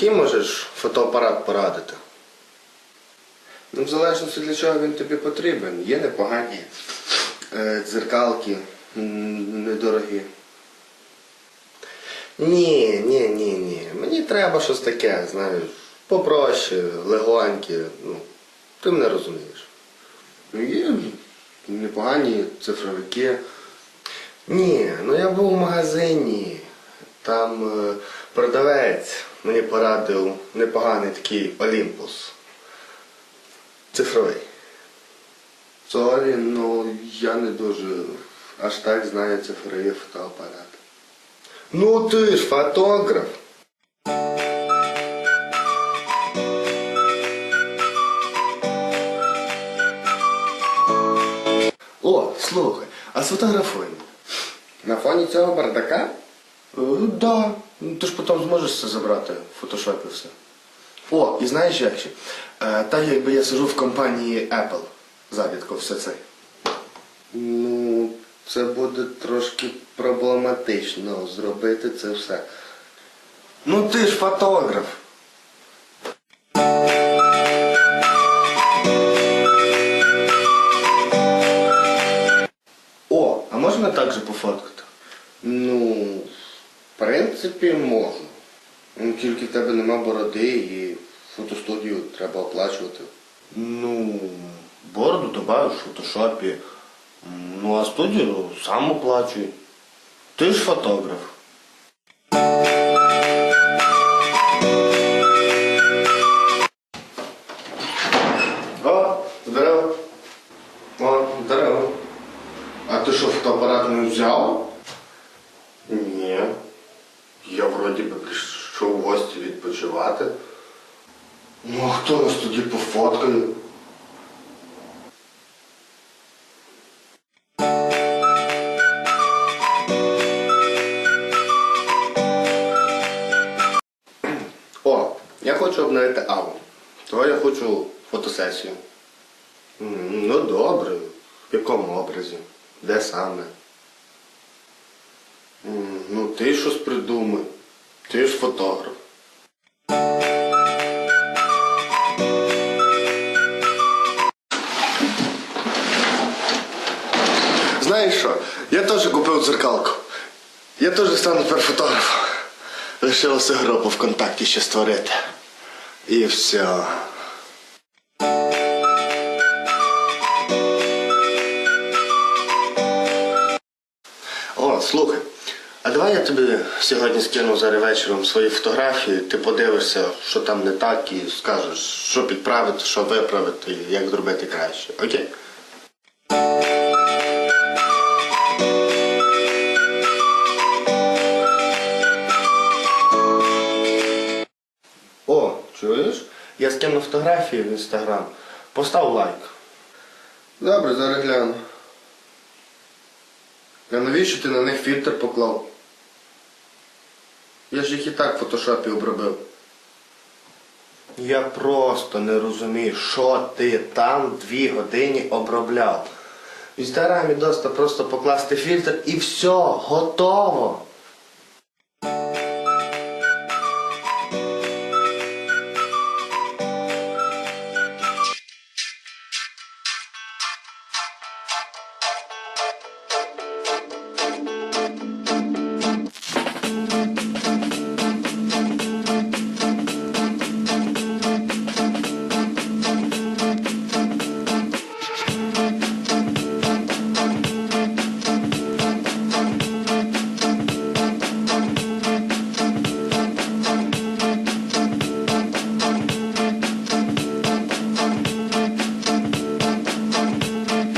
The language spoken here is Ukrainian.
який можеш фотоапарат порадити? Ну, в залежності для чого він тобі потрібен. Є непогані е, дзеркалки, недорогі. Ні, ні, ні, ні. Мені треба щось таке, знаєш, попроще, легоньке. Ну, ти мене розумієш. Ну, є непогані цифровики. Ні, ну я був в магазині. Там е, продавець мені порадив непоганий такий Олімпус. Цифровий. Сорі, ну я не дуже аж так знаю цифрові фотоапарати. Ну ти ж фотограф. О, слухай, а сфотографуй. На фоні цього бардака? Е, Да. Ну, Ти ж потім зможеш це забрати в фотошопі все. О, і знаєш як ще? Е, так якби я сижу в компанії Apple. Завідко все це. Ну, це буде трошки проблематично зробити це все. Ну ти ж фотограф. О, а можна так же пофоткати? Ну, принципі, можна. Ну, тільки в тебе нема бороди і фотостудію треба оплачувати. Ну, бороду добавиш в фотошопі. Ну а студію сам оплачуй. Ти ж фотограф. О, здорово. О, здорово. А ти що, фотоапарат не взяв? Ні. Я вроді би прийшов в гості відпочивати. Ну, а хто нас тоді пофоткає? О, я хочу обновити аву. То я хочу фотосесію. Ну добре. В якому образі? Де саме? Ну ти щось придумай. Ти ж фотограф. Знаєш що? Я теж купив дзеркалку. Я теж стану тепер фотографом. Лишилося групу ВКонтакті ще створити. І все. О, слухай. Давай я тобі сьогодні скину зараз вечором свої фотографії, ти подивишся, що там не так, і скажеш, що підправити, що виправити, і як зробити краще. Окей? О, чуєш? Я скину фотографії в інстаграм. Постав лайк. Добре, зараз гляну. А навіщо ти на них фільтр поклав? Я ж їх і так в фотошопі обробив. Я просто не розумію, що ти там дві години обробляв. В інстаграмі доста просто покласти фільтр і все, готово.